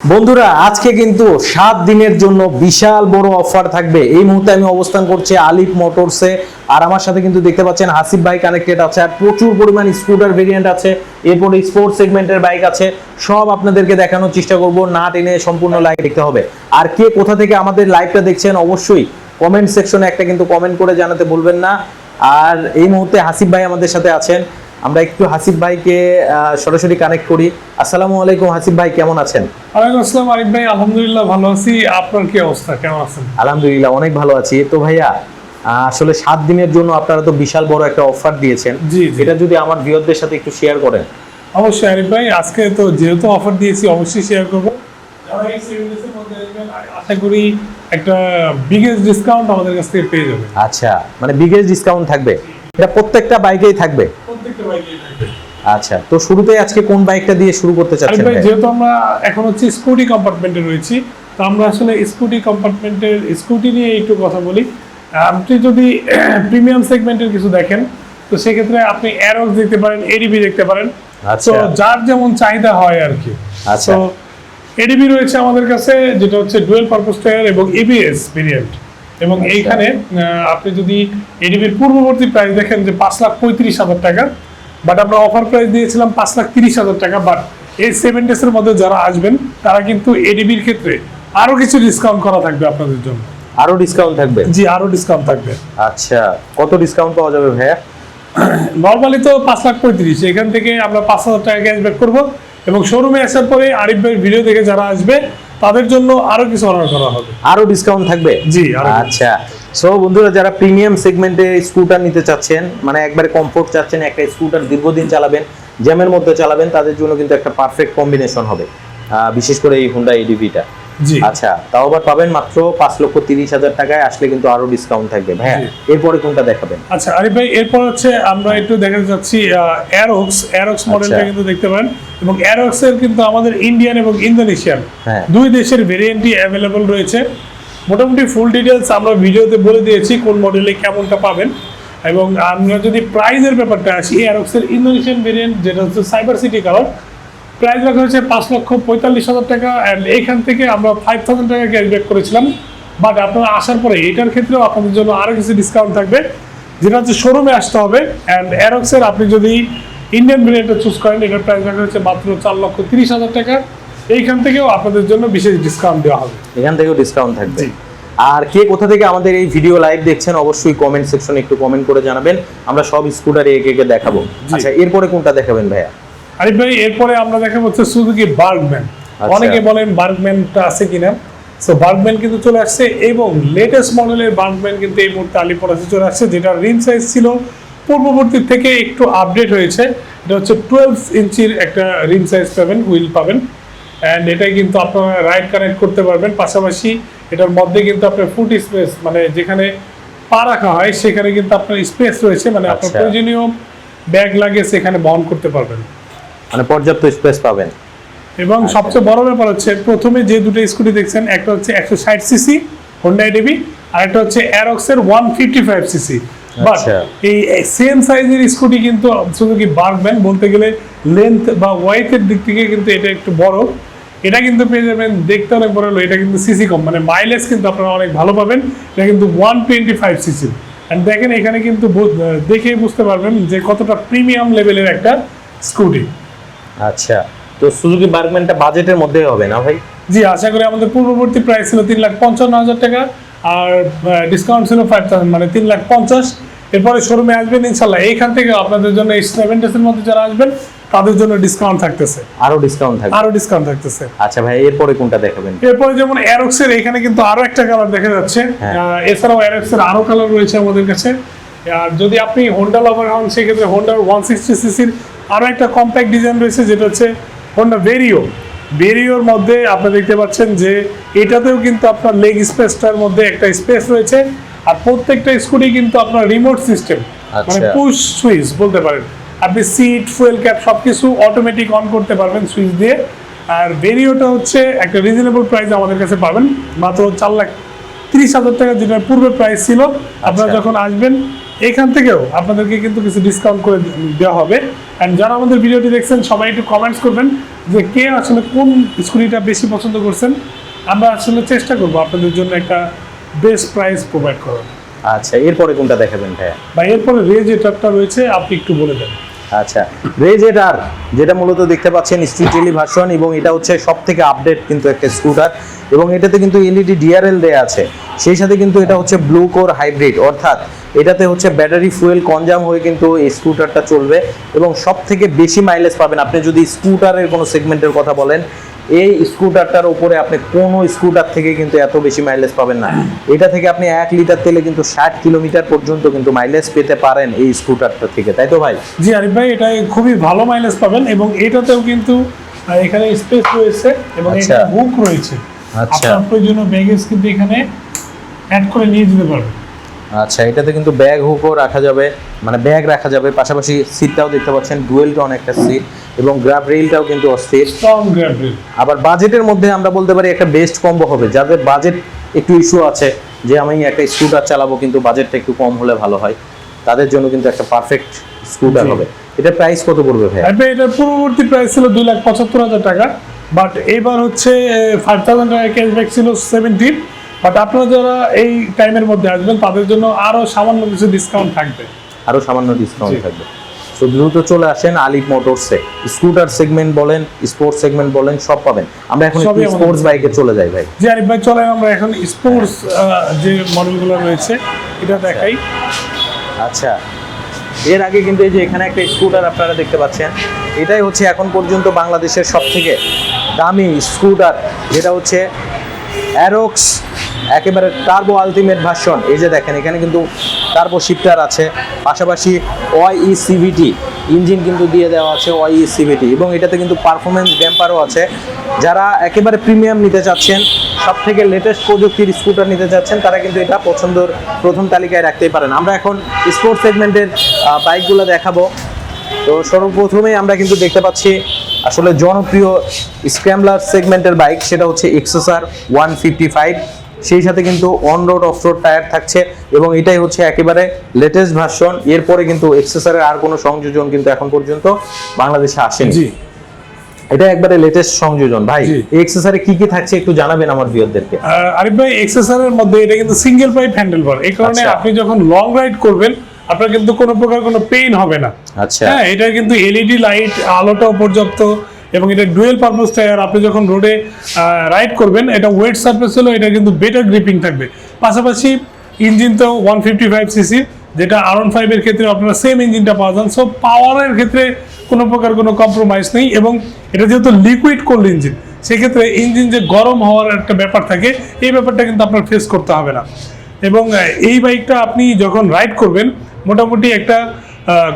বন্ধুরা, আজকে কিন্তু সাত দিনের জন্য বিশাল বড় অফার থাকবে। এই মুহূর্তে আমি অবস্থান করছি আলিফ মোটরসে। আর আমার সাথে কিন্তু দেখতে পাচ্ছেন হাসিফ ভাই কানেক্টেড আছে, আর প্রচুর পরিমাণ স্কুটার ভেরিয়েন্ট আছে। এরপরে স্পোর্টস সেগমেন্টের বাইক আছে। সব আপনাদেরকে দেখানোর চেষ্টা করব, না টেনে সম্পূর্ণ লাইভ দেখতে হবে। আর কে কোথা থেকে আমাদের লাইভটা দেখছেন অবশ্যই কমেন্ট সেকশনে একটা কিন্তু কমেন্ট করে জানাতে ভুলবেন না। আর এই মুহূর্তে হাসিফ ভাই আমাদের সাথে আছেন। আমরা একটু হাসিফ ভাইকে সরাসরি কানেক্ট করি। আসসালামু আলাইকুম হাসিফ ভাই কেমন আছেন? ওয়ালাইকুম আসসালাম আরিফ ভাই আলহামদুলিল্লাহ ভালো আছি। আপনার কি অবস্থা? কেমন আছেন? আলহামদুলিল্লাহ অনেক ভালো আছি। তো ভাইয়া আসলে সাত দিনের জন্য আপনারা তো বিশাল বড় একটা অফার দিয়েছেন। এটা যদি আমার ভিউয়ারদের সাথে একটু শেয়ার করেন। অবশ্যই আরিফ ভাই আজকে তো যেহেতু অফার দিয়েছি অবশ্যই শেয়ার করব। আশা করি একটা বিগেস্ট ডিসকাউন্ট আমাদের কাছ থেকে পেয়ে যাবে আচ্ছা মানে বিগেস্ট ডিসকাউন্ট থাকবে। এটা প্রত্যেকটা বাইকেই থাকবে? আচ্ছা তো শুরুতে আজকে কোন বাইকটা দিয়ে শুরু করতে চাচ্ছেন ভাই? যেহেতু আমরা এখন হচ্ছে স্কুটি কম্পার্টমেন্টে রয়েছি তো আমরা আসলে স্কুটি কম্পার্টমেন্টের স্কুটি নিয়ে একটু কথা বলি আপনি যদি প্রিমিয়াম সেগমেন্টের কিছু দেখেন তো সেক্ষেত্রে আপনি অ্যারক্স দেখতে পারেন এডিবি দেখতে পারেন আচ্ছা। তো যার যেমন চাহিদা হয় আর কি আচ্ছা। তো এডিবি রয়েছে আমাদের কাছে যেটা হচ্ছে ডুয়েল পারপাস টায়ার এবং এবিএস ভেরিয়েন্ট এবং আচ্ছা। এইখানে আপনি যদি এডিবির পূর্ববর্তী প্রাইস দেখেন যে পাঁচ লাখ পঁয়ত্রিশ হাজার টাকা বাট আমরা অফার প্রাইস দিয়েছিলাম পাঁচ লাখ তিরিশ হাজার টাকা বাট এই সেভেন ডেসের মধ্যে যারা আসবেন তারা কিন্তু এডিবির ক্ষেত্রে আরও কিছু ডিসকাউন্ট করা থাকবে আপনাদের জন্য। আরও ডিসকাউন্ট থাকবে? জি আরও ডিসকাউন্ট থাকবে। আচ্ছা কত ডিসকাউন্ট পাওয়া যাবে ভাইয়া? নর্মালি তো পাঁচ লাখ পঁয়ত্রিশ এখান থেকে আমরা পাঁচ হাজার টাকা ক্যাশব্যাক করব। এবং শোরুমে আসার পরে আরিফ ভাইয়ের ভিডিও দেখে যারা আসবে তাদের জন্য আরও কিছু অর্ডার করা হবে। আরও ডিসকাউন্ট থাকবে? জি, আচ্ছা। সো বন্ধুরা যারা প্রিমিয়াম সেগমেন্টে স্কুটার নিতে চাচ্ছেন মানে একবারে কমফোর্ট চাচ্ছেন একটা স্কুটার দীর্ঘদিন চালাবেন জ্যামের মধ্যে চালাবেন তাদের জন্য কিন্তু একটা পারফেক্ট কম্বিনেশন হবে। বিশেষ করে এই হুন্ডা এডিভিটা আচ্ছা তাও আবার পাবেন মাত্র পাঁচ লক্ষ তিরিশ হাজার টাকায় আসলে কিন্তু আরও ডিসকাউন্ট থাকবে। হ্যাঁ এরপরে কোনটা দেখাবেন? আচ্ছা আরিফ ভাই এরপর হচ্ছে আমরা একটু দেখাতে যাচ্ছি অ্যারোক্স অ্যারোক্স মডেলটা। কিন্তু দেখতে পারেন। এবং অ্যারোক্স এর কিন্তু আমাদের ইন্ডিয়ান এবং ইন্দোনেশিয়ান। দুই দেশের ভেরিয়েন্টই অ্যাভেলেবল রয়েছে। মোটামুটি ফুল ডিটেলস আমরা ভিডিওতে বলে দিয়েছি কোন মডেলে কেমনটা পাবেন। এবং আমরা যদি প্রাইজের ব্যাপারটা আসি অ্যারোক্স এর ইন্দোনেশিয়ান ভেরিয়েন্ট যেটা হচ্ছে সাইবার সিটি কালার প্রাইস রাখা হয়েছে পাঁচ লক্ষ পঁয়তাল্লিশ হাজার টাকা অ্যান্ড এইখান থেকে আমরা ফাইভ থাউজেন্ড টাকা ক্যাশব্যাক করেছিলাম। বাট আপনারা আসার পরে এটার ক্ষেত্রেও আপনাদের জন্য আরও কিছু ডিসকাউন্ট থাকবে যেটা হচ্ছে শোরুমে আসতে হবে। অ্যান্ড অ্যারক্সের আপনি যদি ইন্ডিয়ান ভেরিয়েন্টটা চুজ করেন এটার প্রাইস রাখা হচ্ছে মাত্র চার লক্ষ তিরিশ হাজার টাকা। এইখান থেকেও আপনাদের জন্য বিশেষ ডিসকাউন্ট দেওয়া হবে। এখান থেকেও ডিসকাউন্ট থাকবে। আর কে কোথা থেকে আমাদের এই ভিডিও লাইভ দেখছেন অবশ্যই কমেন্ট সেকশনে একটু কমেন্ট করে জানাবেন। আমরা সব স্কুটারে একে একে দেখাবো। আচ্ছা এরপরে কোনটা দেখাবেন ভাইয়া? আরিফ ভাই এরপরে আমরা দেখা হচ্ছে সুজুকি বার্গম্যান আচ্ছা। অনেকে বলেন বার্গম্যানটা আছে কিনা। সো বার্গম্যান কিন্তু চলে আসছে এবং লেটেস্ট মডেলের বার্গম্যান কিন্তু এই মুহূর্তে আলিপুরাতে চলে আসছে যেটা রিম সাইজ ছিল পূর্ববর্তী থেকে একটু আপডেট হয়েছে। এটা হচ্ছে টুয়েলভ ইঞ্চির একটা রিম সাইজ পাবেন হুইল পাবেন। অ্যান্ড এটাই কিন্তু আপনারা রাইড কানেক্ট করতে পারবেন। পাশাপাশি এটার মধ্যে কিন্তু আপনার ফুট স্পেস মানে যেখানে পা রাখা হয় সেখানে কিন্তু আপনার স্পেস রয়েছে। মানে আপনার আচ্ছা। প্রয়োজনীয় ব্যাগ লাগে সেখানে বহন করতে পারবেন। মানে পর্যাপ্ত স্পেস পাবেন। এবং আচ্ছা। সবচেয়ে বড় ব্যাপার হচ্ছে প্রথমে যে দুটো স্কুটি দেখছেন একটা হচ্ছে একশো ষাট সিসি হোন্ডা ডিবি আর একটা হচ্ছে অ্যারক্সের one fifty five CC but আচ্ছা। এই সেম সাইজের স্কুটি কিন্তু শুধু সুজুকি বার্গম্যান বলতে গেলে লেন্থ বা ওয়াইথের দিক থেকে কিন্তু এটা একটু বড়। এটা কিন্তু পেয়ে যাবেন দেখতে অনেক বড় হলো এটা কিন্তু সিসি কম মানে মাইলেজ কিন্তু আপনারা অনেক ভালো পাবেন। এটা কিন্তু one twenty five CC and দেখেন এখানে কিন্তু দেখেই বুঝতে পারবেন যে কতটা প্রিমিয়াম লেভেলের একটা স্কুটি আচ্ছা তো সুজুকি বার্গম্যানটা বাজেটের মধ্যে হবে না ভাই? জি আশা করি আমাদের পূর্ববর্তী প্রাইস ছিল তিন লাখ পঞ্চান্ন হাজার টাকা আর ডিসকাউন্ট ছিল ফাইভ থাউজেন্ড মানে তিন লাখ পঞ্চাশ। এরপরে শোরুমে আসবেন ইনশাল্লাহ এইখান থেকে আপনাদের জন্য এই সেভেন ডেজের মধ্যে যারা আসবেন তাদের জন্য ডিসকাউন্ট থাকতেছে। আরও ডিসকাউন্ট থাকবে? আরও ডিসকাউন্ট থাকতেছে। আচ্ছা ভাই এরপরে কোনটা দেখাবেন? এরপরে যেমন অ্যারক্সের এখানে কিন্তু আরও একটা কালার দেখা যাচ্ছে। হ্যাঁ। এছাড়াও অ্যারক্সের আরও কালার রয়েছে আমাদের কাছে। আর যদি আপনি হোন্ডা লাভার হন সেক্ষেত্রে হোন্ডার ওয়ান সিক্সটি সিসির আরও একটা কম্প্যাক্ট ডিজাইন রয়েছে যেটা হচ্ছে হোন্ডা ভেরিও ভেরিওর মধ্যে আপনি দেখতে পাচ্ছেন যে এটাতেও কিন্তু আপনার লেগ স্পেসটার মধ্যে একটা স্পেস রয়েছে আর প্রত্যেকটা স্কুটি কিন্তু আপনার রিমোট সিস্টেম মানে আচ্ছা। পুশ সুইচ বলতে পারেন আপনি সিট ফুয়েল ক্যাপ সবকিছু অটোমেটিক অন করতে পারবেন সুইচ দিয়ে আর ভেরিওটা হচ্ছে একটা রিজনেবল প্রাইস আমাদের কাছে পাবেন মাত্র চার লাখ তিরিশ হাজার টাকা যেটা পূর্বে প্রাইস ছিল আপনারা আচ্ছা। যখন আসবেন এখান থেকেও আপনাদেরকে কিন্তু কিছু ডিসকাউন্ট করে দেওয়া হবে। অ্যান্ড যারা আমাদের ভিডিওটি দেখছেন সবাই একটু কমেন্টস করবেন যে কে আসলে কোন স্কুটিটা বেশি পছন্দ করছেন। আমরা আসলে চেষ্টা করব আপনাদের জন্য একটা বেস্ট প্রাইস প্রোভাইড করার। আচ্ছা এরপরে কোনটা দেখাবেন ভাইয়া? বা এরপরে রেজ এটারটা রয়েছে আপনি একটু বলে দেন। আচ্ছা রেজেটার যেটা মূলত দেখতে পাচ্ছেন স্ট্রিট টেলি ভার্সন এবং এটা হচ্ছে সব থেকে আপডেট কিন্তু একটা স্কুটার এবং এটাতে কিন্তু এলইডি ডিআরএল দেয়া আছে। সেই সাথে কিন্তু এটা হচ্ছে ব্লু কোর হাইব্রিড অর্থাৎ এটাতে হচ্ছে ব্যাটারি ফুয়েল কনজাম হয়ে কিন্তু এই স্কুটারটা চলবে, এবং সব থেকে বেশি মাইলেজ পাবেন। আপনি যদি স্কুটারের কোনো সেগমেন্টের কথা বলেন এই স্কুটারটার উপরে আপনি কোনো স্কুটার থেকে কিন্তু এত বেশি মাইলেজ পাবেন না এটা থেকে আপনি এক লিটার তেলে কিন্তু ষাট কিলোমিটার পর্যন্ত কিন্তু মাইলেজ পেতে পারেন এই স্কুটারটা থেকে তাই তো ভাই জি আরিফ ভাই এটা খুবই ভালো মাইলেজ পাবেন এবং এটাতেও কিন্তু এখানে স্পেস রয়েছে এবং আচ্ছা। এটা হুক রয়েছে আচ্ছা। আপনার প্রয়োজনীয় ব্যাগেজ কিন্তু এখানে অ্যাড করে নিয়ে যেতে পারবেন আচ্ছা এটাতে কিন্তু ব্যাগ হুকও রাখা যাবে। মানে ব্যাগ রাখা যাবে পাশাপাশি সিটটাও দেখতে পাচ্ছেন ডুয়েলটা অনেকটা সিট এবং গ্রাব রেইলটাও কিন্তু অস্থির। আবার বাজেটের মধ্যে আমরা বলতে পারি একটা বেস্ট কম্বো হবে। যাদের বাজেট একটু ইস্যু আছে যে আমি একটা স্কুটার চালাবো কিন্তু বাজেটটা একটু কম হলে ভালো হয় তাদের জন্য কিন্তু একটা পারফেক্ট স্কুটার হবে। এটা প্রাইস কত পড়বে ভাই এটার পূর্ববর্তী প্রাইস ছিল দুই লাখ পঁচাত্তর হাজার টাকা বাট এবার হচ্ছে ফাইভ থাউজেন্ড টাকা ক্যাশব্যাক ছিল সেভেন্টিন বাট আপনারা যারা এই টাইমের মধ্যে আসবেন তাদের জন্য আরও সামান্য কিছু ডিসকাউন্ট থাকবে। আরও সামান্য ডিসকাউন্ট থাকবে। তো দ্রুত চলে আসেন আলিপ মোটরসে স্কুটার সেগমেন্ট বলেন স্পোর্টস সেগমেন্ট বলেন সব পাবেন। আমরা এখন স্পোর্টস বাইকে চলে যাই ভাই। জি আরিফ ভাই চলেন আমরা এখন স্পোর্টস যে মডেলগুলো রয়েছে এটা দেখাই। আচ্ছা। এর আগে কিন্তু এই যে এখানে একটা স্কুটার আপনারা দেখতে পাচ্ছেন এটাই হচ্ছে এখন পর্যন্ত বাংলাদেশের সব থেকে দামি স্কুটার যেটা হচ্ছে অ্যারোক্স একেবারে টার্বো আলটিমেট ভার্সন এই যে দেখেন, এখানে কিন্তু টার্বো শিফটার আছে, পাশাপাশি ওয়াই সিভিটি ইঞ্জিন কিন্তু দিয়ে দেওয়া আছে ওয়াই সিভিটি এবং এটাতে কিন্তু পারফরমেন্স ড্যাম্পারও আছে। যারা একেবারে প্রিমিয়াম নিতে চাচ্ছেন সব থেকে লেটেস্ট প্রযুক্তির স্কুটার নিতে চাচ্ছেন, তারা কিন্তু এটা পছন্দর প্রথম তালিকায় রাখতেই পারেন। আমরা এখন স্পোর্টস সেগমেন্টের বাইকগুলো দেখাবো। তো সর্বপ্রথমেই আমরা কিন্তু দেখতে পাচ্ছি, আসলে জনপ্রিয় স্ক্র্যামলার সেগমেন্টের বাইক সেটা হচ্ছে এক্সেসার ওয়ান ফিফটি ফাইভ সেই সাথে কিন্তু on road off road tyre থাকছে এবং এটাই হচ্ছে একেবারে লেটেস্ট ভার্সন এরপরে কিন্তু এক্সেসারের আর কোনো সংযোজন কিন্তু এখন পর্যন্ত বাংলাদেশে আসেনি। জি। এটা একবারে লেটেস্ট সংযোজন। ভাই এই এক্সেসারে কি কি থাকছে একটু জানাবেন আমার ভিউয়ারদেরকে আরিফ ভাই এক্সেসরের মধ্যে এটা কিন্তু সিঙ্গেল পাইপ হ্যান্ডেল বার এই কারণে আচ্ছা। আপনি যখন লং রাইড করবেন আপনার কিন্তু কোনো প্রকার কোনো পেইন হবে না। আচ্ছা। হ্যাঁ এটা কিন্তু এলইডি লাইট আলোটাও পর্যাপ্ত এবং এটা ডুয়েল পারপাস টায়ার, আপনি যখন রোডে রাইড করবেন, এটা ওয়েট সার্ফেস হলেও এটা কিন্তু বেটার গ্রিপিং থাকবে। পাশাপাশি ইঞ্জিন তো ওয়ান ফিফটি ফাইভ সিসি যেটা আর ওয়ান ফাইভের ক্ষেত্রে আপনারা সেম ইঞ্জিনটা পাওয়া যান। সো পাওয়ারের ক্ষেত্রে কোনো প্রকার কোনো কম্প্রোমাইজ নেই এবং এটা যেহেতু লিকুইড কোল্ড ইঞ্জিন সেক্ষেত্রে ইঞ্জিন যে গরম হওয়ার একটা ব্যাপার থাকে, এই ব্যাপারটা কিন্তু আপনার ফেস করতে হবে না। এবং এই বাইকটা আপনি যখন রাইড করবেন, মোটামুটি একটা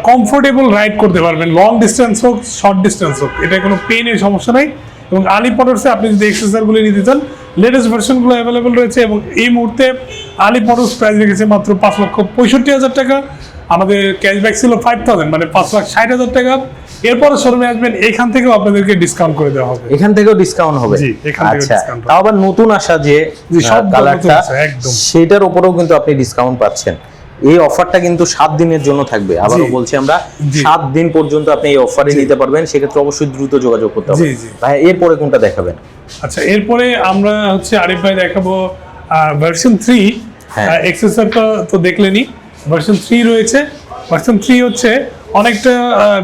কমফোর্টেবল রাইড করতে পারবেন। লং ডিস্টেন্স হোক শর্ট ডিস্টেন্স হোক এটা কোনো পেনের সমস্যা নাই। এবং আলি মোটরসে আপনি যদি এক্সেসারগুলি নিতে চান লেটেস্ট ভার্সনগুলো অ্যাভেলেবেল রয়েছে এবং এই মুহূর্তে আলি মোটরস প্রাইস রেখেছে মাত্র পাঁচ লক্ষ পঁয়ষট্টি হাজার টাকা। আমাদের ক্যাশব্যাক ছিল ফাইভ থাউজেন্ড মানে পাঁচ লাখ ষাট হাজার টাকা। এরপরে শোরুমে আসবেন এখান থেকেও আপনাদেরকে ডিসকাউন্ট করে দেওয়া হবে। এখান থেকেও ডিসকাউন্ট হবে? জি, এখান থেকেও আচ্ছা আবার নতুন আসা যে সব কালারটা একদম। সেটার উপরেও কিন্তু আপনি ডিসকাউন্ট পাচ্ছেন। এই অফারটা কিন্তু সাত দিনের জন্য থাকবে। আবারও বলছি আমরা সাত দিন পর্যন্ত আপনি এই অফারে নিতে পারবেন সেক্ষেত্রে অবশ্যই দ্রুত যোগাযোগ করতে হবে। ভাই এরপরে কোনটা দেখাবেন? আচ্ছা এরপরে আমরা হচ্ছে আরিফ ভাই দেখাবো ভার্সন থ্রি। এক্সেসরটা তো দেখলেনি ভার্সন থ্রি রয়েছে। ভার্সন থ্রি হচ্ছে অনেকটা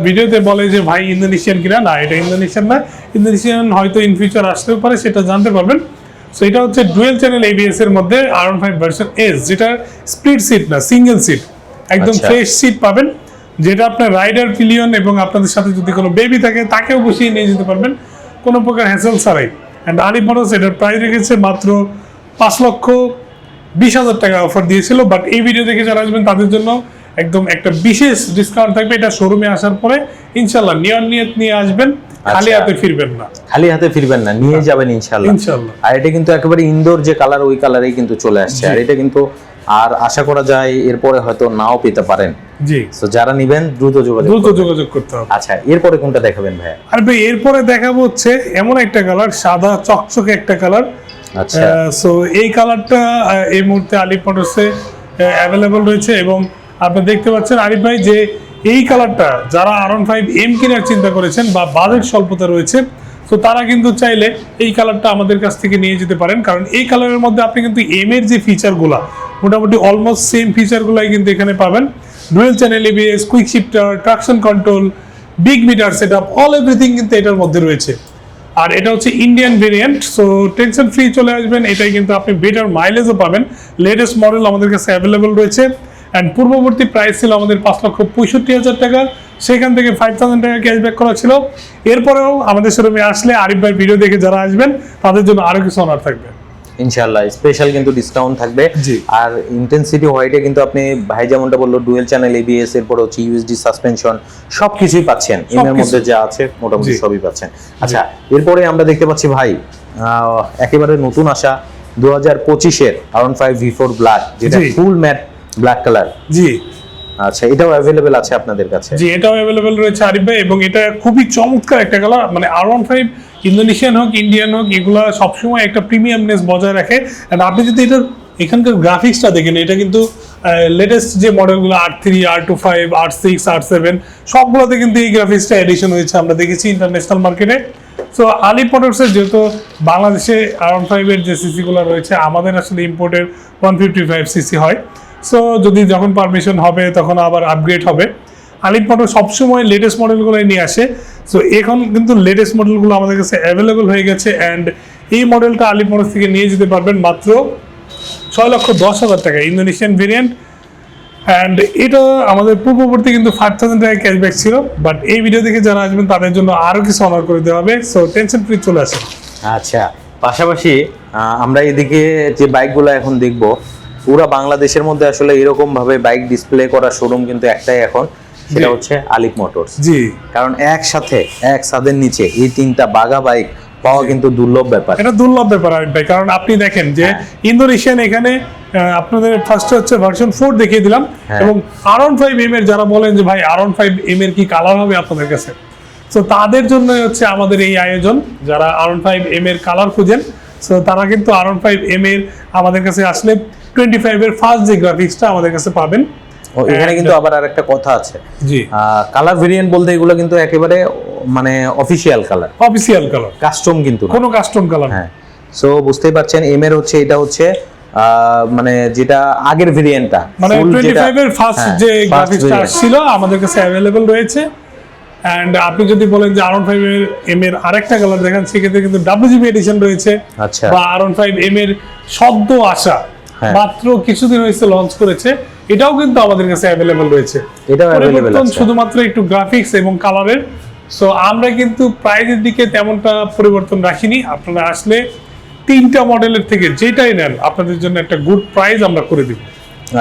ভিডিওতে বলে যে ভাই ইন্দোনেশিয়ান কিনা? না এটা ইন্দোনেশিয়ান না। ইন্দোনেশিয়ান হয়তো ইন ফিউচার আসতেও পারে সেটা জানতে পারবেন। সো এটা হচ্ছে ডুয়েল চ্যানেল এবিএস এর মধ্যে আর ফাইভ ভার্সন এস যেটা স্প্লিট সিট না সিঙ্গেল সিট একদম আচ্ছা। ফ্রেশ সিট পাবেন যেটা আপনার রাইডার পিলিয়ন এবং আপনাদের সাথে যদি কোনো বেবি থাকে তাকেও বসিয়ে নিয়ে যেতে পারবেন। কোনো প্রকার হ্যাসেল ছাড়াই। অ্যান্ড আলিপ মোটরস এটার প্রাইস রেখেছে মাত্র পাঁচ লক্ষ বিশ হাজার টাকা অফার দিয়েছিল বাট এই ভিডিও দেখে যারা আসবেন তাদের জন্য একদম একটা বিশেষ ডিসকাউন্ট থাকবে। এটা শোরুমে আসার পরে ইনশাল্লাহ নিয়ন নিয়ত নিয়ে আসবেন খালি আচ্ছা। হাতে ফিরবেন না। খালি হাতে ফিরবেন না নিয়ে যাবেন ইনশাল্লাহ। ইনশাল্লাহ। আর এটা কিন্তু একেবারে ইনডোর যে কালার ওই কালারেই কিন্তু চলে আসছে। আর এটা কিন্তু আর আশা করা যায় এরপরে হয়তো নাও পেতে পারেন। জি। তো যারা নিবেন দ্রুত যোগাযোগ দ্রুত যোগাযোগ করতে হবে। আচ্ছা এরপরে কোনটা দেখাবেন ভাইয়া? আর ভাই এরপরে দেখাবো হচ্ছে এমন একটা কালার সাদা চকচকে একটা কালার আচ্ছা। সো এই কালারটা এই মুহূর্তে আলিপ মোটরসে অ্যাভেলেবল রয়েছে এবং আপনি দেখতে পাচ্ছেন আরিফ ভাই যে এই কালারটা যারা আর ফাইভ এম কেনার চিন্তা করেছেন বা বাজেট স্বল্পতা রয়েছে, তো তারা কিন্তু চাইলে এই কালারটা আমাদের কাছ থেকে নিয়ে যেতে পারেন। কারণ এই কালারের মধ্যে আপনি কিন্তু এম এর যে ফিচারগুলো মোটামুটি অলমোস্ট সেম ফিচারগুলাই কিন্তু এখানে পাবেন। Dual channel ABS quick shifter traction control big meter set up all everything কিন্তু এটার মধ্যে রয়েছে। আর এটা হচ্ছে Indian variant so tension free চলে আসবেন। এটাই কিন্তু আপনি বেটার মাইলেজও পাবেন। লেটেস্ট মডেল আমাদের কাছে অ্যাভেলেবল রয়েছে। অ্যান্ড পূর্ববর্তী প্রাইস ছিল আমাদের পাঁচ লক্ষ পঁয়ষট্টি হাজার টাকা। সেখান থেকে ফাইভ থাউজেন্ড টাকা ক্যাশব্যাক করা ছিল। এরপরেও আমাদের শোরুমে আসলে আরিফ ভাই ভিডিও দেখে যারা আসবেন তাদের জন্য আরও কিছু অনার থাকবে। ইনশাআল্লাহ স্পেশাল কিন্তু ডিসকাউন্ট থাকবে। আর ইন্টেন্সিটি হোয়াইটে কিন্তু আপনি ভাই যেমনটা বলল ডুয়েল চ্যানেল এবিএস এরপর হচ্ছে ইউএসডি সাসপেনশন সবকিছুই পাচ্ছেন। এম এর মধ্যে যা আছে মোটামুটি সবই পাচ্ছেন। আচ্ছা এরপরে আমরা দেখতে পাচ্ছি ভাই একেবারে নতুন আসা দু হাজার পঁচিশের আরন ফাইভ ভি ফোর ব্ল্যাক যেটা ফুল ম্যাট ব্ল্যাক কালার জি। আচ্ছা এটাও অ্যাভেলেবেল আছে আপনাদের কাছে? জি এটাও অ্যাভেলেবেল রয়েছে আরিফ ভাই এবং এটা খুবই চমৎকার একটা কালার মানে আর ওয়ান ফাইভ ইন্দোনেশিয়ান হোক ইন্ডিয়ান হোক এগুলা সবসময় একটা প্রিমিয়ামনেস বজায় রাখে। আর আপনি যদি এটার এখানকার গ্রাফিক্সটা দেখেন এটা কিন্তু লেটেস্ট যে মডেলগুলো R three R two five R six R seven সবগুলোতে কিন্তু এই গ্রাফিক্সটা এডিশন হয়েছে আমরা দেখেছি ইন্টারন্যাশনাল মার্কেটে সো আলিপ মোটরসের যেহেতু বাংলাদেশে আর ওয়ান ফাইভের যে সিসিগুলো রয়েছে আমাদের আসলে ইম্পোর্টের ওয়ান ফিফটি ফাইভ সিসি হয়। সো যদি যখন পারমিশন হবে, তখন আবার আপগ্রেড হবে। আলিপ মোটর সবসময় লেটেস্ট মডেলগুলোই নিয়ে আসে। সো এখন কিন্তু লেটেস্ট মডেলগুলো আমাদের কাছে অ্যাভেলেবল হয়ে গেছে অ্যান্ড এই মডেলটা আলিপ মোটর থেকে নিয়ে যেতে পারবেন মাত্র ছয় লক্ষ দশ হাজার টাকা ইন্দোনেশিয়ান ভেরিয়েন্ট অ্যান্ড এটা আমাদের পূর্ববর্তী কিন্তু ফাইভ থাউজেন্ড টাকা ক্যাশব্যাক ছিল। বাট এই ভিডিও দেখে যারা আসবেন, তাদের জন্য আরও কিছু অনার করে দেওয়া হবে। সো টেনশন ফ্রি চলে আসে। আচ্ছা পাশাপাশি আমরা এদিকে যে বাইকগুলো এখন দেখব পুরো বাংলাদেশের মধ্যে আসলে এরকম ভাবে বাইক ডিসপ্লে করা শোরুম কিন্তু একটাই এখন সেটা হচ্ছে আলিফ মোটরস জি। কারণ একসাথে এক ছাদের নিচে এই তিনটা বাগা বাইক পাওয়া কিন্তু দুর্লভ ব্যাপার। এটা দুর্লভ ব্যাপার আরিফ ভাই কারণ আপনি দেখেন যে ইন্দোনেশিয়ান এখানে আপনাদের ফার্স্ট হচ্ছে ভার্সন ফোর দেখিয়ে দিলাম হ্যাঁ। এবং আর ফাইভ এম এর যারা বলেন যে ভাই আর ফাইভ এম এর কি কালার হবে আপনাদের কাছে? তো তাদের জন্য হচ্ছে আমাদের এই আয়োজন যারা আরন ফাইভ এম এর কালার খুঁজেন। সো তারা কিন্তু আর ফাইভ এম এর আমাদের কাছে আসলে টোয়েন্টি ফাইভ এর ফার্স্ট যে গ্রাফিক্সটা আমাদের কাছে পাবেন। এখানে কিন্তু আবার আরেকটা কথা আছে। জি। কালার ভেরিয়েন্ট বলতে এগুলো কিন্তু একেবারে মানে official colour official colour custom কিন্তু। কোনো কাস্টম কালার হ্যাঁ। সো বুঝতেই পারছেন এম এর হচ্ছে এটা হচ্ছে মানে যেটা আগের ভেরিয়েন্টটা মানে টোয়েন্টি ফাইভ এর ফার্স্ট হ্যাঁ, যে গ্রাফিক্সটা আসছিল আমাদের কাছে অ্যাভেলেবল রয়েছে। অ্যান্ড আপনি যদি বলেন যে আর ফাইভ এর এম এর আরেকটা কালার দেখেন সেক্ষেত্রে কিন্তু ডাব্লিউজিবি এডিশন রয়েছে আচ্ছা। বা আর ফাইভ এম এর সদ্য আসা হ্যাঁ। মাত্র কিছুদিন হয়েছে লঞ্চ করেছে। এটাও কিন্তু আমাদের কাছে অ্যাভেলেবল রয়েছে। পরিবর্তন শুধুমাত্র একটু গ্রাফিক্স এবং কালারের সো আমরা কিন্তু প্রাইজের দিকে তেমনটা পরিবর্তন রাখিনি। আপনারা আসলে তিনটা মডেলের থেকে যেটাই নেন আপনাদের জন্য একটা গুড প্রাইস আমরা করে দিব।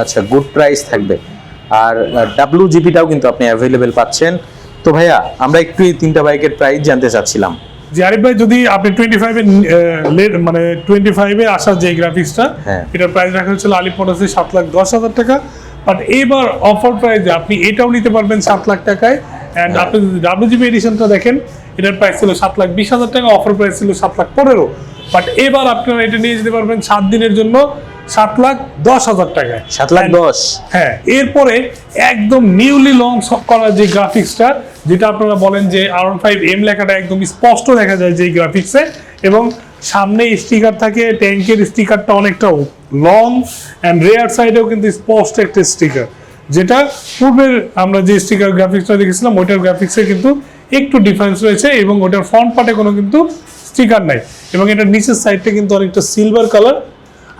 আচ্ছা গুড প্রাইস থাকবে। আর ডাব্লিউ জিপিটাও কিন্তু আপনি অ্যাভেলেবেল পাচ্ছেন। তো ভাইয়া আমরা একটু এই তিনটা বাইকের প্রাইস জানতে চাচ্ছিলাম। যে আরিফ ভাই যদি আপনি টোয়েন্টি ফাইভে মানে টোয়েন্টি ফাইভে আসার যে গ্রাফিক্সটা হ্যাঁ। এটার প্রাইস রাখা হচ্ছিল আলিপ মোটরসে সাত লাখ দশ হাজার টাকা। বাট এবার অফার প্রাইসে আপনি এটাও নিতে পারবেন সাত লাখ টাকায়। অ্যান্ড। আপনি যদি ডাব্লিউজিবি এডিশনটা দেখেন এটার প্রাইস ছিল সাত লাখ বিশ হাজার টাকা অফার প্রাইস ছিল সাত লাখ পনেরো। বাট এবার আপনারা এটা নিয়ে যেতে পারবেন সাত দিনের জন্য। সাত লাখ দশ হাজার টাকায় সাত লাখ দশ? হ্যাঁ এরপরে একদম নিউলি লঞ্চ করা যে গ্রাফিক্সটা যেটা আপনারা বলেন যে আর ফাইভ এম লেখাটা একদম স্পষ্ট দেখা যায় যে গ্রাফিক্সে এবং সামনে স্টিকার থাকে ট্যাঙ্কের স্টিকারটা অনেকটা লং অ্যান্ড রেয়ার সাইডেও কিন্তু স্পষ্ট একটা স্টিকার যেটা পূর্বের আমরা যে স্টিকার গ্রাফিক্সটা দেখেছিলাম ওইটার গ্রাফিক্সে কিন্তু একটু ডিফারেন্স রয়েছে এবং ওটার ফ্রন্ট পার্টে কোনো কিন্তু স্টিকার নাই এবং এটার নিচের সাইডটা কিন্তু অনেকটা সিলভার কালার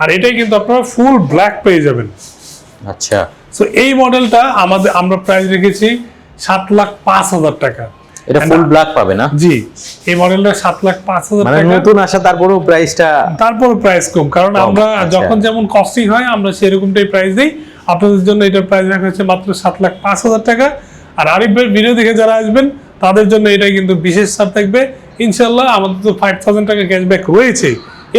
আর এটাই কিন্তু আপনারা ফুল ব্ল্যাক পেয়ে যাবেন। আচ্ছা। সো এই মডেলটা আমাদের আমরা প্রাইস রেখেছি সাত লাখ পাঁচ হাজার টাকা। এটা ফুল ব্ল্যাক পাবে না? জি এই মডেলটা সাত লাখ পাঁচ হাজার মানে টাকা। নতুন আসা তারপরেও প্রাইসটা তারপর প্রাইস কম কারণ আমরা আচ্ছা। যখন যেমন কস্টিং হয় আমরা সেরকমটাই প্রাইস দিই। আপনাদের জন্য এটার প্রাইস রাখা হচ্ছে মাত্র সাত লাখ পাঁচ হাজার টাকা। আর আরিফ ভাইয়ের ভিডিও দেখে যারা আসবেন তাদের জন্য এটা কিন্তু বিশেষ ছাড় থাকবে। ইনশাল্লাহ আমাদের তো ফাইভ থাউজেন্ড টাকা ক্যাশব্যাক রয়েছে।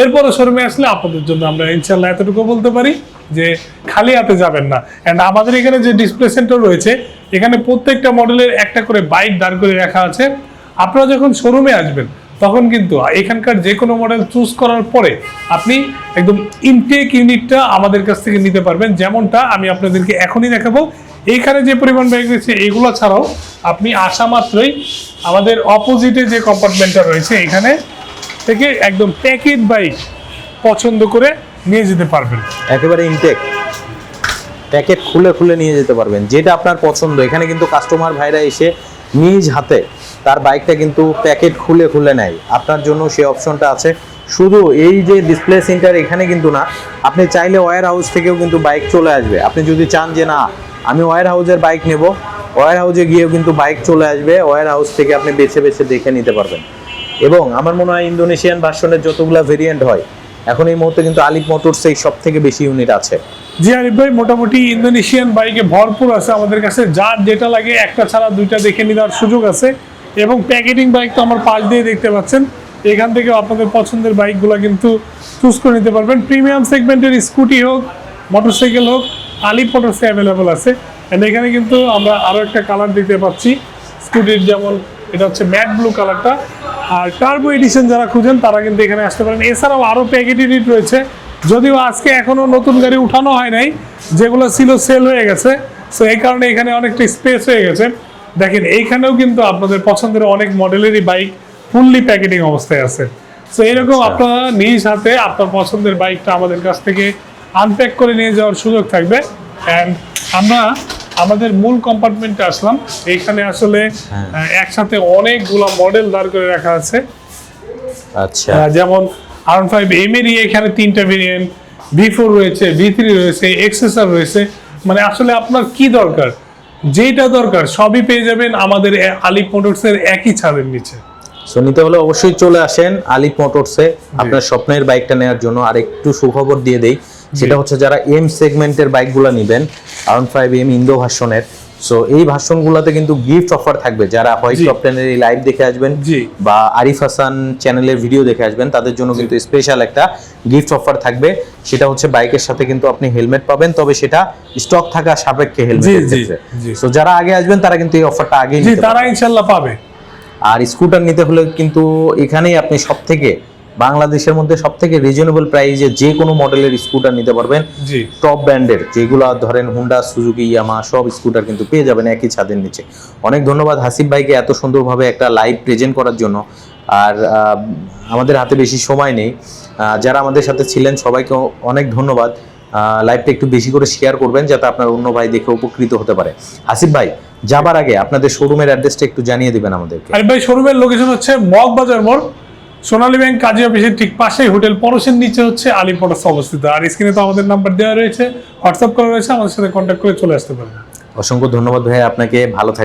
এরপরে শোরুমে আসলে আপনাদের জন্য আমরা ইনশাল্লাহ এতটুকু বলতে পারি যে খালি হাতে যাবেন না। অ্যান্ড আমাদের এখানে যে ডিসপ্লে সেন্টার রয়েছে, এখানে প্রত্যেকটা মডেলের একটা করে বাইক দাঁড় করে রাখা আছে। আপনারা যখন শোরুমে আসবেন, তখন কিন্তু এখানকার যে কোনো মডেল চুজ করার পরে আপনি একদম ইনটেক ইউনিটটা আমাদের কাছ থেকে নিতে পারবেন। যেমনটা আমি আপনাদেরকে এখনই দেখাবো। এইখানে যে পরিমাণ বাইক রয়েছে, এগুলো ছাড়াও আপনি আসা মাত্রই আমাদের অপোজিটে যে কম্পার্টমেন্টটা রয়েছে, এখানে থেকে একদম প্যাকেট বাইক পছন্দ করে নিয়ে যেতে পারবেন। একেবারে ইনটেক প্যাকেট খুলে খুলে নিয়ে যেতে পারবেন, যেটা আপনার পছন্দ। এখানে কিন্তু কাস্টমার ভাইরা এসে নিজ হাতে তার বাইকটা কিন্তু প্যাকেট খুলে খুলে নেয়। আপনার জন্য সেই অপশনটা আছে। শুধু এই যে ডিসপ্লে সেন্টার এখানে কিন্তু না, আপনি চাইলে ওয়্যার হাউস থেকেও কিন্তু বাইক চলে আসবে। আপনি যদি চান যে না, আমি ওয়্যার হাউসের বাইক নেব ওয়্যার হাউসে গিয়েও কিন্তু বাইক চলে আসবে ওয়্যার হাউস থেকে আপনি বেছে বেছে দেখে নিতে পারবেন। এবং আমার মনে হয় ইন্দোনেশিয়ান ভার্সনের যতগুলো ভেরিয়েন্ট হয়, এখন এই মুহূর্তে কিন্তু আলিফ মোটরস এই সব থেকে বেশি ইউনিট আছে। জি আরিফ ভাই, মোটামুটি ইন্দোনেশিয়ান বাইকে ভরপুর আছে আমাদের কাছে। যার যেটা লাগে, একটা ছাড়া দুইটা দেখে নেওয়ার সুযোগ আছে। এবং প্যাকেটিং বাইক তো আমার পাশ দিয়ে দেখতে পাচ্ছেন। এখান থেকে আপনাদের পছন্দের বাইকগুলো কিন্তু চুজ করে নিতে পারবেন। প্রিমিয়াম সেগমেন্টের স্কুটি হোক মোটরসাইকেল হোক আলিপ মোটরসে অ্যাভেলেবল আছে। এন্ড এখানে কিন্তু আমরা আরও একটা কালার দেখতে পাচ্ছি। স্কুটির যেমন, এটা হচ্ছে ম্যাট ব্লু কালারটা আর টার্বো এডিশন যারা খুঁজেন তারা কিন্তু এখানে আসতে পারেন। এছাড়াও আরও প্যাকেট ইউনিট রয়েছে। যদিও আজকে এখনও নতুন গাড়ি উঠানো হয় নাই যেগুলো ছিল সেল হয়ে গেছে। সো এই কারণে এখানে অনেকটা স্পেস হয়ে গেছে। দেখেন এইখানেও কিন্তু আপনাদের পছন্দের অনেক মডেলেরই বাইক ফুললি প্যাকেটিং অবস্থায় আছে। সো এরকম আচ্ছা। আপনারা নিজ হাতে আপনার পছন্দের বাইকটা আমাদের কাছ থেকে আনপ্যাক করে নিয়ে যাওয়ার সুযোগ থাকবে। অ্যান্ড আমরা আমাদের মূল কম্পার্টমেন্টে আসলাম। এইখানে আসলে হ্যাঁ। একসাথে অনেকগুলো মডেল দাঁড় করে রাখা আছে। আচ্ছা। যেমন আর ফাইভ এম এরই এখানে তিনটা ভেরিয়েন্ট ভি ফোর রয়েছে ভি থ্রি রয়েছে এক্সেসার রয়েছে। মানে আসলে আপনার কি দরকার? যেটা দরকার সবই পেয়ে যাবেন আমাদের আলিপ মোটরসের একই ছাদের নিচে। সো নিতে হলে অবশ্যই চলে আসেন আলিফ মোটরসে আপনার স্বপ্নের বাইকটা নেওয়ার জন্য আর একটু সুখবর দিয়ে দেই। সেটা হচ্ছে যারা এম সেগমেন্টের বাইকগুলো নেবেন R one five M Indo ভার্সনের সো এই ভার্সনগুলোতে কিন্তু গিফট অফার থাকবে। যারা হোয়াইট টপ টেনের লাইভ দেখে আসবেন বা আরিফ হাসান চ্যানেলের ভিডিও দেখে আসবেন তাদের জন্য কিন্তু স্পেশাল একটা গিফট অফার থাকবে। সেটা হচ্ছে বাইকের সাথে কিন্তু আপনি হেলমেট পাবেন তবে সেটা স্টক থাকা সাপেক্ষে হেলমেট। সো যারা আগে আসবেন তারা কিন্তু এই অফারটা আগেই জি তারা। ইনশাল্লাহ পাবে। আর স্কুটার নিতে হলে কিন্তু এখানেই আপনি সব থেকে বাংলাদেশের মধ্যে সব থেকে রিজনেবল প্রাইসে যে কোনো মডেলের স্কুটার নিতে পারবেন। টপ ব্র্যান্ডের যেগুলো ধরেন হুন্ডা সুজুকি ইয়ামা সব স্কুটার কিন্তু পেয়ে যাবেন একই ছাদের নিচে। অনেক ধন্যবাদ হাসিব ভাইকে এত সুন্দরভাবে একটা লাইভ প্রেজেন্ট করার জন্য। আর আমাদের হাতে বেশি সময় নেই। যারা আমাদের সাথে ছিলেন সবাইকে অনেক ধন্যবাদ। লাইভটা একটু বেশি করে শেয়ার করবেন যাতে আপনার অন্য ভাই দেখে উপকৃত হতে পারে। হাসিব ভাই যাবার আগে আপনাদের শোরুমের অ্যাড্রেসটা একটু জানিয়ে দিবেন আমাদেরকে। আরিফ ভাই শোরুমের লোকেশন হচ্ছে মগবাজার মোড়। সোনালী ব্যাংক কাজী অফিসের ঠিক পাশেই হোটেল পরশের নিচে হচ্ছে আলিম পটাস অবস্থিত। আর স্ক্রিনে তো আমাদের নাম্বার দেওয়া রয়েছে, হোয়াটসঅ্যাপ করা রয়েছে, আমাদের সাথে কন্ট্যাক্ট করে চলে আসতে পারবেন। অসংখ্য ধন্যবাদ ভাই, আপনাকে ভালো থাকবেন।